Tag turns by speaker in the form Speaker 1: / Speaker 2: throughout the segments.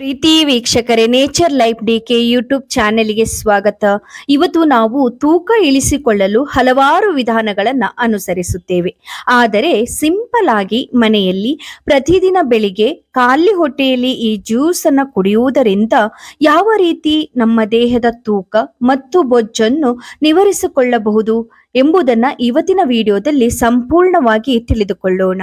Speaker 1: ಪ್ರೀತಿ ವೀಕ್ಷಕರೇ nature life D K YouTube ಚಾನೆಲ್ಗೆ ಸ್ವಾಗತ. ಇವತ್ತು ನಾವು ತೂಕ ಇಳಿಸಿಕೊಳ್ಳಲು ಹಲವಾರು ವಿಧಾನಗಳನ್ನ ಅನುಸರಿಸುತ್ತೇವೆ. ಆದರೆ ಸಿಂಪಲ್ ಆಗಿ ಮನೆಯಲ್ಲಿ ಪ್ರತಿದಿನ ಬೆಳಿಗ್ಗೆ ಖಾಲಿ ಹೊಟ್ಟೆಯಲ್ಲಿ ಈ ಜ್ಯೂಸ್ ಅನ್ನ ಕುಡಿಯುವುದರಿಂದ ಯಾವ ರೀತಿ ನಮ್ಮ ದೇಹದ ತೂಕ ಮತ್ತು ಬೊಜ್ಜನ್ನು ನಿವಾರಿಸಿಕೊಳ್ಳಬಹುದು ಎಂಬುದನ್ನ ಇವತ್ತಿನ ವಿಡಿಯೋದಲ್ಲಿ ಸಂಪೂರ್ಣವಾಗಿ ತಿಳಿದುಕೊಳ್ಳೋಣ.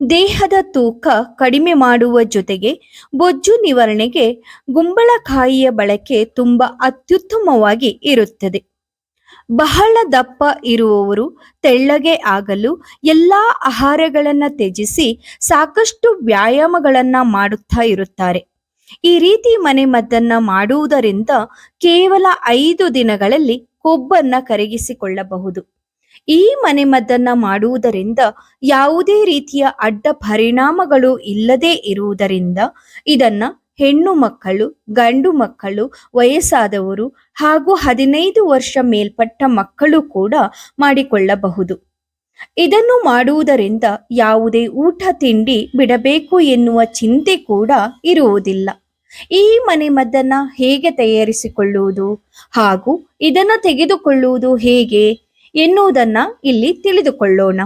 Speaker 1: ದೇಹದ ತೂಕ ಕಡಿಮೆ ಮಾಡುವ ಜೊತೆಗೆ ಬೊಜ್ಜು ನಿವಾರಣೆಗೆ ಗುಂಬಳಕಾಯಿಯ ಬಳಕೆ ತುಂಬ ಅತ್ಯುತ್ತಮವಾಗಿ ಇರುತ್ತದೆ. ಬಹಳ ದಪ್ಪ ಇರುವವರು ತೆಳ್ಳಗೆ ಆಗಲು ಎಲ್ಲಾ ಆಹಾರಗಳನ್ನು ತ್ಯಜಿಸಿ ಸಾಕಷ್ಟು ವ್ಯಾಯಾಮಗಳನ್ನ ಮಾಡುತ್ತಾ ಇರುತ್ತಾರೆ. ಈ ರೀತಿ ಮನೆಮದ್ದನ್ನ ಮಾಡುವುದರಿಂದ ಕೇವಲ ಐದು ದಿನಗಳಲ್ಲಿ ಕೊಬ್ಬನ್ನ ಕರಗಿಸಿಕೊಳ್ಳಬಹುದು. ಈ ಮನೆಮದ್ದನ್ನ ಮಾಡುವುದರಿಂದ ಯಾವುದೇ ರೀತಿಯ ಅಡ್ಡ ಪರಿಣಾಮಗಳು ಇಲ್ಲದೆ ಇರುವುದರಿಂದ ಇದನ್ನ ಹೆಣ್ಣು ಮಕ್ಕಳು, ಗಂಡು ಮಕ್ಕಳು, ವಯಸ್ಸಾದವರು ಹಾಗೂ ಹದಿನೈದು ವರ್ಷ ಮೇಲ್ಪಟ್ಟ ಮಕ್ಕಳು ಕೂಡ ಮಾಡಿಕೊಳ್ಳಬಹುದು. ಇದನ್ನು ಮಾಡುವುದರಿಂದ ಯಾವುದೇ ಊಟ ತಿಂಡಿ ಬಿಡಬೇಕು ಎನ್ನುವ ಚಿಂತೆ ಕೂಡ ಇರುವುದಿಲ್ಲ. ಈ ಮನೆಮದ್ದನ್ನ ಹೇಗೆ ತಯಾರಿಸಿಕೊಳ್ಳುವುದು ಹಾಗೂ ಇದನ್ನು ತೆಗೆದುಕೊಳ್ಳುವುದು ಹೇಗೆ? ಎನ್ನುವುದನ್ನ ಇಲ್ಲಿ ತಿಳಿದುಕೊಳ್ಳೋಣ.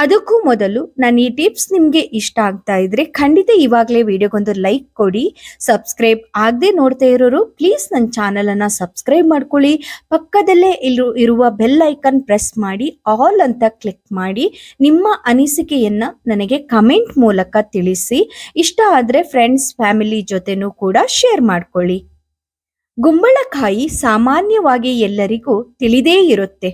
Speaker 1: ಅದಕ್ಕೂ ಮೊದಲು ನಾನು ಈ ಟಿಪ್ಸ್ ನಿಮಗೆ ಇಷ್ಟ ಆಗ್ತಾ ಇದ್ರೆ ಖಂಡಿತ ಇವಾಗಲೇ ವಿಡಿಯೋಗೊಂದು ಲೈಕ್ ಕೊಡಿ ಸಬ್ಸ್ಕ್ರೈಬ್ ಆಗದೆ ನೋಡ್ತಾ ಇರೋರು ಪ್ಲೀಸ್ ನನ್ನ ಚಾನಲನ್ನು ಸಬ್ಸ್ಕ್ರೈಬ್ ಮಾಡ್ಕೊಳ್ಳಿ, ಪಕ್ಕದಲ್ಲೇ ಇರು, ಇರುವ ಬೆಲ್ ಐಕನ್ ಪ್ರೆಸ್ ಮಾಡಿ ಆಲ್ ಅಂತ ಕ್ಲಿಕ್ ಮಾಡಿ, ನಿಮ್ಮ ಅನಿಸಿಕೆಯನ್ನು ನನಗೆ ಕಮೆಂಟ್ ಮೂಲಕ ತಿಳಿಸಿ, ಇಷ್ಟ ಆದ್ರೆ ಫ್ರೆಂಡ್ಸ್ ಫ್ಯಾಮಿಲಿ ಜೊತೆನೂ ಕೂಡ ಶೇರ್ ಮಾಡ್ಕೊಳ್ಳಿ. ಗುಂಬಳಕಾಯಿ ಸಾಮಾನ್ಯವಾಗಿ ಎಲ್ಲರಿಗೂ ತಿಳಿದೇ ಇರುತ್ತೆ.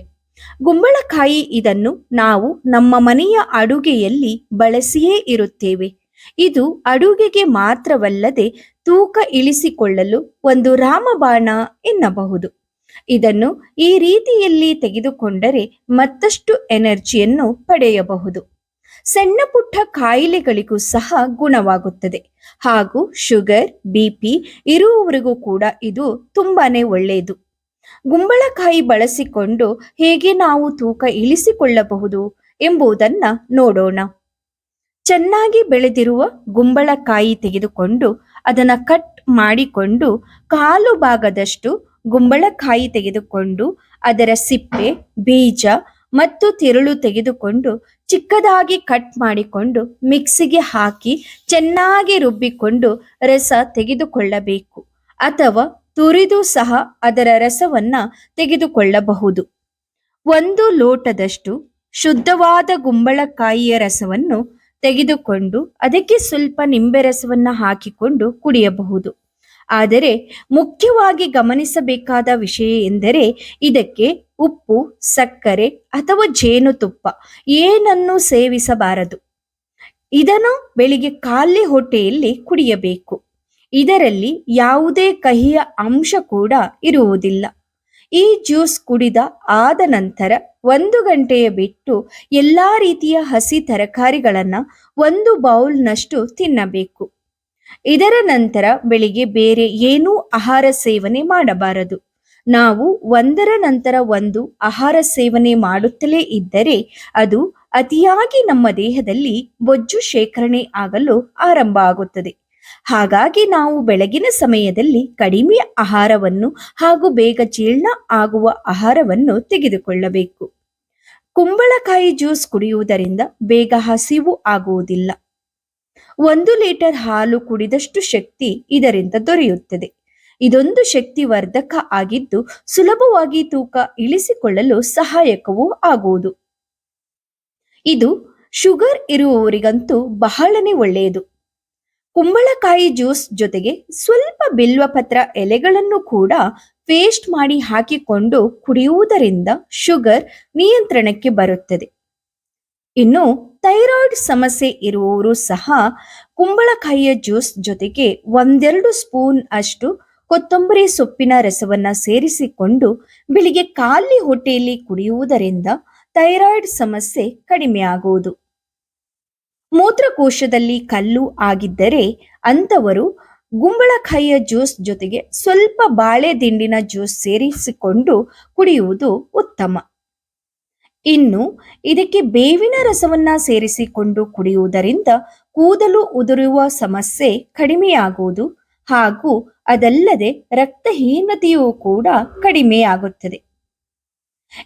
Speaker 1: ಗುಂಬಳಕಾಯಿ ಇದನ್ನು ನಾವು ನಮ್ಮ ಮನೆಯ ಅಡುಗೆಯಲ್ಲಿ ಬಳಸಿಯೇ ಇರುತ್ತೇವೆ. ಇದು ಅಡುಗೆಗೆ ಮಾತ್ರವಲ್ಲದೆ ತೂಕ ಇಳಿಸಿಕೊಳ್ಳಲು ಒಂದು ರಾಮಬಾಣ ಎನ್ನಬಹುದು. ಇದನ್ನು ಈ ರೀತಿಯಲ್ಲಿ ತೆಗೆದುಕೊಂಡರೆ ಮತ್ತಷ್ಟು ಎನರ್ಜಿಯನ್ನು ಪಡೆಯಬಹುದು. ಸಣ್ಣ ಪುಟ್ಟ ಕಾಯಿಲೆಗಳಿಗೂ ಸಹ ಗುಣವಾಗುತ್ತದೆ. ಹಾಗೂ ಶುಗರ್ ಬಿಪಿ ಇರುವವರಿಗೂ ಕೂಡ ಇದು ತುಂಬಾನೇ ಒಳ್ಳೆಯದು. ಗುಂಬಳಕಾಯಿ ಬಳಸಿಕೊಂಡು ಹೇಗೆ ನಾವು ತೂಕ ಇಳಿಸಿಕೊಳ್ಳಬಹುದು ಎಂಬುದನ್ನ ನೋಡೋಣ. ಚೆನ್ನಾಗಿ ಬೆಳೆದಿರುವ ಗುಂಬಳಕಾಯಿ ತೆಗೆದುಕೊಂಡು ಅದನ್ನ ಕಟ್ ಮಾಡಿಕೊಂಡು ಕಾಲು ಭಾಗದಷ್ಟು ಗುಂಬಳಕಾಯಿ ತೆಗೆದುಕೊಂಡು ಅದರ ಸಿಪ್ಪೆ, ಬೀಜ ಮತ್ತು ತಿರುಳು ತೆಗೆದುಕೊಂಡು ಚಿಕ್ಕದಾಗಿ ಕಟ್ ಮಾಡಿಕೊಂಡು ಮಿಕ್ಸಿಗೆ ಹಾಕಿ ಚೆನ್ನಾಗಿ ರುಬ್ಬಿಕೊಂಡು ರಸ ತೆಗೆದುಕೊಳ್ಳಬೇಕು ಅಥವಾ ತುರಿದು ಸಹ ಅದರ ರಸವನ್ನ ತೆಗೆದುಕೊಳ್ಳಬಹುದು. ಒಂದು ಲೋಟದಷ್ಟು ಶುದ್ಧವಾದ ಗುಂಬಳಕಾಯಿಯ ರಸವನ್ನು ತೆಗೆದುಕೊಂಡು ಅದಕ್ಕೆ ಸ್ವಲ್ಪ ನಿಂಬೆ ರಸವನ್ನು ಹಾಕಿಕೊಂಡು ಕುಡಿಯಬಹುದು. ಆದರೆ ಮುಖ್ಯವಾಗಿ ಗಮನಿಸಬೇಕಾದ ವಿಷಯ ಎಂದರೆ ಇದಕ್ಕೆ ಉಪ್ಪು, ಸಕ್ಕರೆ ಅಥವಾ ಜೇನುತುಪ್ಪ ಏನನ್ನು ಸೇವಿಸಬಾರದು. ಇದನ್ನು ಬೆಳಿಗ್ಗೆ ಖಾಲಿ ಹೊಟ್ಟೆಯಲ್ಲಿ ಕುಡಿಯಬೇಕು. ಇದರಲ್ಲಿ ಯಾವುದೇ ಕಹಿಯ ಅಂಶ ಕೂಡ ಇರುವುದಿಲ್ಲ. ಈ ಜ್ಯೂಸ್ ಕುಡಿದ ಆದ ನಂತರ ಒಂದು ಗಂಟೆಯ ಬಿಟ್ಟು ಎಲ್ಲಾ ರೀತಿಯ ಹಸಿ ತರಕಾರಿಗಳನ್ನ ಒಂದು ಬೌಲ್ನಷ್ಟು ತಿನ್ನಬೇಕು. ಇದರ ನಂತರ ಬೆಳಿಗ್ಗೆ ಬೇರೆ ಏನೂ ಆಹಾರ ಸೇವನೆ ಮಾಡಬಾರದು. ನಾವು ಒಂದರ ನಂತರ ಒಂದು ಆಹಾರ ಸೇವನೆ ಮಾಡುತ್ತಲೇ ಇದ್ದರೆ ಅದು ಅತಿಯಾಗಿ ನಮ್ಮ ದೇಹದಲ್ಲಿ ಬೊಜ್ಜು ಶೇಖರಣೆ ಆಗಲು ಆರಂಭ ಆಗುತ್ತದೆ. ಹಾಗಾಗಿ ನಾವು ಬೆಳಗಿನ ಸಮಯದಲ್ಲಿ ಕಡಿಮೆ ಆಹಾರವನ್ನು ಹಾಗೂ ಬೇಗ ಜೀರ್ಣ ಆಗುವ ಆಹಾರವನ್ನು ತೆಗೆದುಕೊಳ್ಳಬೇಕು. ಕುಂಬಳಕಾಯಿ ಜ್ಯೂಸ್ ಕುಡಿಯುವುದರಿಂದ ಬೇಗ ಹಸಿವು ಆಗುವುದಿಲ್ಲ. ಒಂದು ಲೀಟರ್ ಹಾಲು ಕುಡಿದಷ್ಟು ಶಕ್ತಿ ಇದರಿಂದ ದೊರೆಯುತ್ತದೆ. ಇದೊಂದು ಶಕ್ತಿ ವರ್ಧಕ ಆಗಿದ್ದು ಸುಲಭವಾಗಿ ತೂಕ ಇಳಿಸಿಕೊಳ್ಳಲು ಸಹಾಯಕವೂ ಆಗುವುದು. ಇದು ಶುಗರ್ ಇರುವವರಿಗಂತೂ ಬಹಳನೇ ಒಳ್ಳೆಯದು. ಕುಂಬಳಕಾಯಿ ಜ್ಯೂಸ್ ಜೊತೆಗೆ ಸ್ವಲ್ಪ ಬಿಲ್ವಪತ್ರ ಎಲೆಗಳನ್ನು ಕೂಡ ಪೇಸ್ಟ್ ಮಾಡಿ ಹಾಕಿಕೊಂಡು ಕುಡಿಯುವುದರಿಂದ ಶುಗರ್ ನಿಯಂತ್ರಣಕ್ಕೆ ಬರುತ್ತದೆ. ಇನ್ನು ಥೈರಾಯ್ಡ್ ಸಮಸ್ಯೆ ಇರುವವರು ಸಹ ಕುಂಬಳಕಾಯಿಯ ಜ್ಯೂಸ್ ಜೊತೆಗೆ ಒಂದೆರಡು ಸ್ಪೂನ್ ಅಷ್ಟು ಕೊತ್ತಂಬರಿ ಸೊಪ್ಪಿನ ರಸವನ್ನ ಸೇರಿಸಿಕೊಂಡು ಬೆಳಿಗ್ಗೆ ಖಾಲಿ ಹೊಟ್ಟೆಯಲ್ಲಿ ಕುಡಿಯುವುದರಿಂದ ಥೈರಾಯ್ಡ್ ಸಮಸ್ಯೆ ಕಡಿಮೆ ಆಗುವುದು ಮೂತ್ರಕೋಶದಲ್ಲಿ ಕಲ್ಲು ಆಗಿದ್ದರೆ ಅಂಥವರು ಗುಂಬಳಕಾಯಿಯ ಜ್ಯೂಸ್ ಜೊತೆಗೆ ಸ್ವಲ್ಪ ಬಾಳೆ ದಿಂಡಿನ ಜ್ಯೂಸ್ ಸೇರಿಸಿಕೊಂಡು ಕುಡಿಯುವುದು ಉತ್ತಮ. ಇನ್ನು ಇದಕ್ಕೆ ಬೇವಿನ ರಸವನ್ನ ಸೇರಿಸಿಕೊಂಡು ಕುಡಿಯುವುದರಿಂದ ಕೂದಲು ಉದುರುವ ಸಮಸ್ಯೆ ಕಡಿಮೆಯಾಗುವುದು ಹಾಗೂ ಅದಲ್ಲದೆ ರಕ್ತಹೀನತೆಯೂ ಕೂಡ ಕಡಿಮೆಯಾಗುತ್ತದೆ.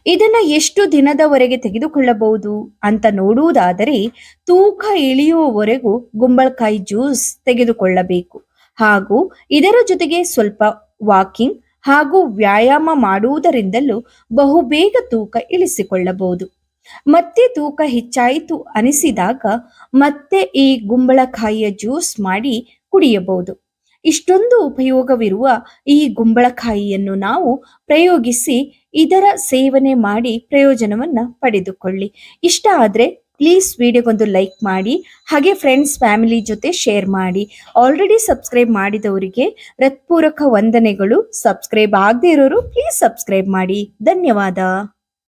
Speaker 1: ಇದನ್ನ ಎಷ್ಟು ದಿನದವರೆಗೆ ತೆಗೆದುಕೊಳ್ಳಬಹುದು ಅಂತ ನೋಡುವುದಾದರೆ ತೂಕ ಇಳಿಯುವವರೆಗೂ ಗುಂಬಳಕಾಯಿ ಜ್ಯೂಸ್ ತೆಗೆದುಕೊಳ್ಳಬೇಕು. ಹಾಗೂ ಇದರ ಜೊತೆಗೆ ಸ್ವಲ್ಪ ವಾಕಿಂಗ್ ಹಾಗೂ ವ್ಯಾಯಾಮ ಮಾಡುವುದರಿಂದಲೂ ಬಹುಬೇಗ ತೂಕ ಇಳಿಸಿಕೊಳ್ಳಬಹುದು. ಮತ್ತೆ ತೂಕ ಹೆಚ್ಚಾಯಿತು ಅನಿಸಿದಾಗ ಮತ್ತೆ ಈ ಗುಂಬಳಕಾಯಿಯ ಜ್ಯೂಸ್ ಮಾಡಿ ಕುಡಿಯಬಹುದು. ಇಷ್ಟೊಂದು ಉಪಯೋಗವಿರುವ ಈ ಗುಂಬಳಕಾಯಿಯನ್ನು ನಾವು ಪ್ರಯೋಗಿಸಿ ಇದರ ಸೇವನೆ ಮಾಡಿ ಪ್ರಯೋಜನವನ್ನ ಪಡೆದುಕೊಳ್ಳಿ. ಇಷ್ಟ ಆದರೆ ಪ್ಲೀಸ್ ವಿಡಿಯೋಗೊಂದು ಲೈಕ್ ಮಾಡಿ, ಹಾಗೆ ಫ್ರೆಂಡ್ಸ್ ಫ್ಯಾಮಿಲಿ ಜೊತೆ ಶೇರ್ ಮಾಡಿ. ಆಲ್ರೆಡಿ ಸಬ್ಸ್ಕ್ರೈಬ್ ಮಾಡಿದವರಿಗೆ ಹೃತ್ಪೂರ್ವಕ ವಂದನೆಗಳು. ಸಬ್ಸ್ಕ್ರೈಬ್ ಆಗದೇ ಇರೋರು ಪ್ಲೀಸ್ ಸಬ್ಸ್ಕ್ರೈಬ್ ಮಾಡಿ. ಧನ್ಯವಾದ.